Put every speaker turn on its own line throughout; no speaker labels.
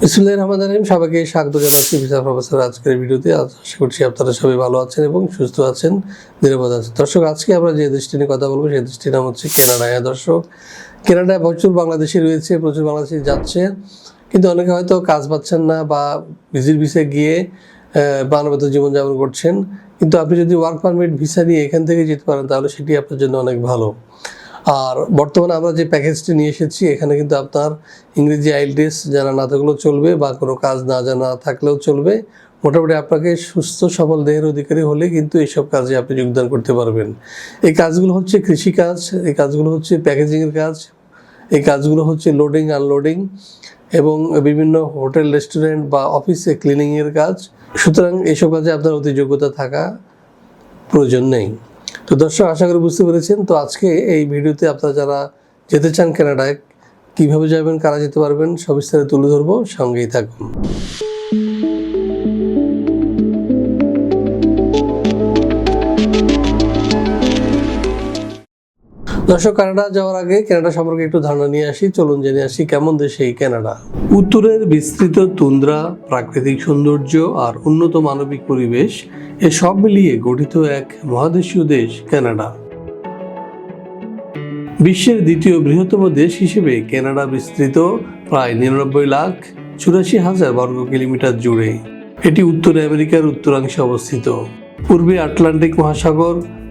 বিসমুল্লাহ রহমান রহিম। সবাইকে স্বাগত জানাচ্ছি ভিসা প্রফেসর আজকের ভিডিওতে। আশা করছি আপনারা সবাই ভালো আছেন এবং সুস্থ আছেন, নিরাপদ আছেন। দর্শক, আজকে আমরা যে দেশটি নিয়ে কথা বলব, সেই দেশটির নাম হচ্ছে কেনাডা দর্শক, কেনাডায় প্রচুর বাংলাদেশি রয়েছে, প্রচুর বাংলাদেশি যাচ্ছে। কিন্তু অনেকে হয়তো কাজ পাচ্ছেন না বা ভিজিট ভিসে গিয়ে মানবত জীবনযাপন করছেন। কিন্তু আপনি যদি ওয়ার্ক পারমিট ভিসা নিয়ে এখান থেকে যেতে পারেন, তাহলে সেটি আপনার জন্য অনেক ভালো। আর বর্তমানে আমরা যে প্যাকেজটি নিয়ে এসেছি, এখানে কিন্তু আপনার ইংরেজি আইএলটিএস জানা না থাকলেও চলবে বা কোনো কাজ না জানা থাকলেও চলবে। মোটামুটি আপনাকে সুস্থ, সবল দেহের অধিকারী হলে কিন্তু এইসব কাজে আপনি যোগদান করতে পারবেন। এই কাজগুলো হচ্ছে কৃষিকাজ এই কাজগুলো হচ্ছে প্যাকেজিংয়ের কাজ, এই কাজগুলো হচ্ছে লোডিং আনলোডিং এবং বিভিন্ন হোটেল, রেস্টুরেন্ট বা অফিসে ক্লিনিংয়ের কাজ। সুতরাং এইসব কাজে আপনার অতি যোগ্যতা থাকা প্রয়োজন নেই। তো দর্শক, আশা করি বুঝতে পেরেছেন। তো আজকে এই ভিডিওতে আপনারা যারা যেতে চান কানাডায় কীভাবে যাবেন, কারা যেতে পারবেন সবিস্তারে তুলে ধরবো। সঙ্গেই থাকুন। দর্শক, কানাডা যাওয়ার আগে কানাডা সম্পর্কে একটু ধারণা নিয়ে আসি। চলুন জেনে আসি কেমন দেশ এই কানাডা। উত্তরের বিস্তৃত তুন্দ্রা, প্রাকৃতিক সৌন্দর্য আর উন্নত মানবিক পরিবেশ, এ সব মিলিয়ে গঠিত এক মহাদেশীয় দেশ কানাডা। বিশ্বের দ্বিতীয় বৃহত্তম দেশ হিসেবে কানাডা বিস্তৃত, প্রায় নিরানব্বই লাখ চুরাশি হাজার বর্গ কিলোমিটার জুড়ে। এটি উত্তর আমেরিকার উত্তরাংশে অবস্থিত। পূর্বে আটলান্টিক মহাসাগর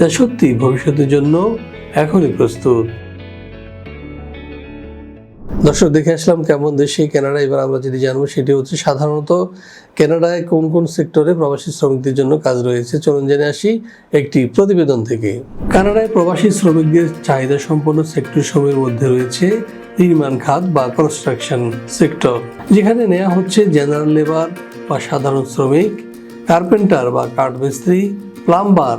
যা সত্যি ভবিষ্যতের জন্য এখনই প্রস্তুত। দর্শক, দেখে আসলাম কেমন দেশে কানাডা। এবার আমরা যেটি জানব সেটি হচ্ছে সাধারণত কানাডায় কোন কোন সেক্টরে প্রবাসী শ্রমিকদের জন্য কাজ রয়েছে। চলুন জেনে আসি একটি প্রতিবেদন থেকে। কানাডায় প্রবাসী শ্রমিকদের চাহিদা সম্পন্ন সেক্টর সমূহের মধ্যে রয়েছে নির্মাণ খাত বা কনস্ট্রাকশন সেক্টর যেখানে নেওয়া হচ্ছে জেনারেল লেবার বা সাধারণ শ্রমিক কার্পেন্টার বা কাঠমিস্ত্রি plumber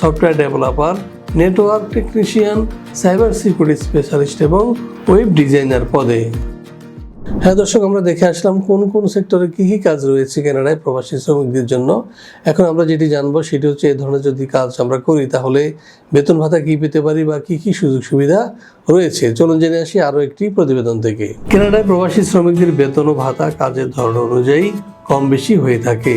Software developer network technician cyber security specialist এবং ওয়েব ডিজাইনার পদে। হ্যাঁ দর্শক, আমরা দেখে আসলাম কোন কোন সেক্টরে কি কি কাজ রয়েছে কানাডায় প্রবাসী শ্রমিকদের জন্য। এখন আমরা যেটি জানব সেটি হচ্ছে এই ধরনের যদি কাজ আমরা করি, তাহলে বেতন ভাতা কি পেতে পারি বা কি কি সুযোগ সুবিধা রয়েছে? চলুন জেনে আসি আরও একটি প্রতিবেদন থেকে। কানাডায় প্রবাসী শ্রমিকদের বেতন ও ভাতা কাজের ধরন অনুযায়ী কম বেশি হয়ে থাকে।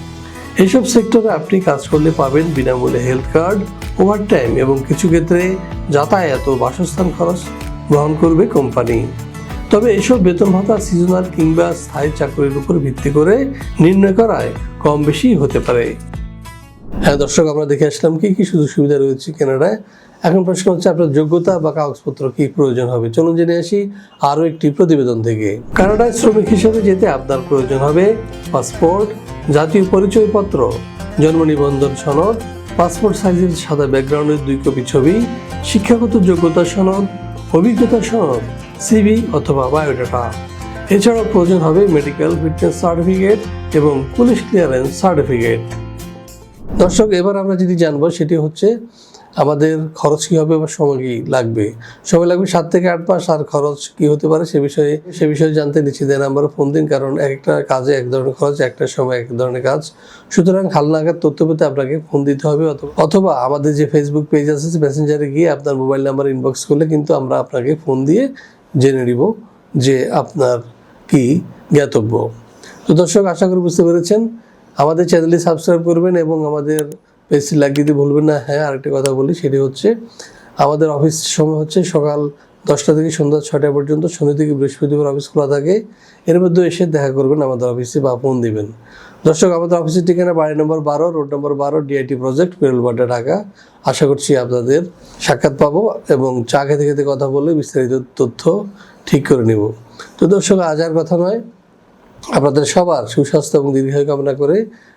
এসব সেক্টরে আপনি কাজ করলে পাবেন বিনামূল্যে হেলথ কার্ড, ওভারটাইম এবং কিছু ক্ষেত্রে যাতায়াত ও বাসস্থান খরচ গ্রহণ করবে কোম্পানি। তবে এসব বেতন ভাতা সিজনাল কিংবা স্থায়ী চাকরির উপর ভিত্তি করে নির্ণয় করায় কম বেশি হতে পারে। হ্যাঁ দর্শক, আমরা দেখে আসলাম কি কি সুযোগ সুবিধা রয়েছে কেনাডায়। এখন প্রশ্ন হচ্ছে, আপনার যোগ্যতা বা কাগজপত্র কি প্রয়োজন হবে? চলুন জেনে আসি আরও একটি প্রতিবেদন থেকে। কানাডায় শ্রমিক হিসেবে যেতে আপনার প্রয়োজন হবে পাসপোর্ট জাতীয় পরিচয়পত্র জন্ম নিবন্ধন সনদ, পাসপোর্ট সাইজের সাদা ব্যাকগ্রাউন্ডের দুই কপি ছবি, শিক্ষাগত যোগ্যতা সনদ, অভিজ্ঞতা সনদ সিবি অথবা বায়োডাটা। এছাড়াও প্রয়োজন হবে মেডিকেল ফিটনেস সার্টিফিকেট এবং পুলিশ ক্লিয়ারেন্স সার্টিফিকেট দর্শক, এবার আমরা যদি জানব সেটি হচ্ছে আমাদের খরচ কী হবে বা সময় কী লাগবে? সময় লাগবে সাত থেকে আট মাস, আর খরচ কী হতে পারে সে বিষয়ে সে বিষয়ে জানতে নিচ্ছি দেয় নাম্বারে ফোন দিন, কারণ এক একটা কাজে এক ধরনের খরচ, একটা সময় এক ধরনের কাজ। সুতরাং হালনাগাদ তথ্য পেতে আপনাকে ফোন দিতে হবে অথবা আমাদের যে ফেসবুক পেজ আছে মেসেঞ্জারে গিয়ে আপনার মোবাইল নাম্বার ইনবক্স করলে কিন্তু আমরা আপনাকে ফোন দিয়ে জেনে নিব যে আপনার কি জ্ঞাতব্য। তো দর্শক, আশা করি বুঝতে পেরেছেন। আমাদের চ্যানেলটি সাবস্ক্রাইব করবেন এবং আমাদের পেজটি লাইক দিতে ভুলবেন না হ্যাঁ আরেকটি কথা বলি, সেটি হচ্ছে আমাদের অফিস সময় হচ্ছে সকাল দশটা থেকে সন্ধ্যা ছটা পর্যন্ত শনি থেকে বৃহস্পতিবার অফিস খোলা থাকে। এর মধ্যে এসে দেখা করবেন আমাদের অফিসে বা ফোন দিবেন। দর্শক, আমাদের অফিসের ঠিকানা বাড়ি নম্বর বারো, রোড নম্বর বারো, ডিআইটি প্রজেক্ট, পেরুলবাড্ডা, ঢাকা। আশা করছি আপনাদের সাক্ষাৎ পাবো এবং চা খেতে খেতে কথা বলে বিস্তারিত তথ্য ঠিক করে নেব। তো দর্শক, আজ আর কথা নয়। আপনাদের সবার সুস্বাস্থ্য এবং দীর্ঘায়ু কামনা করে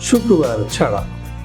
শুক্রবার ছাড়া।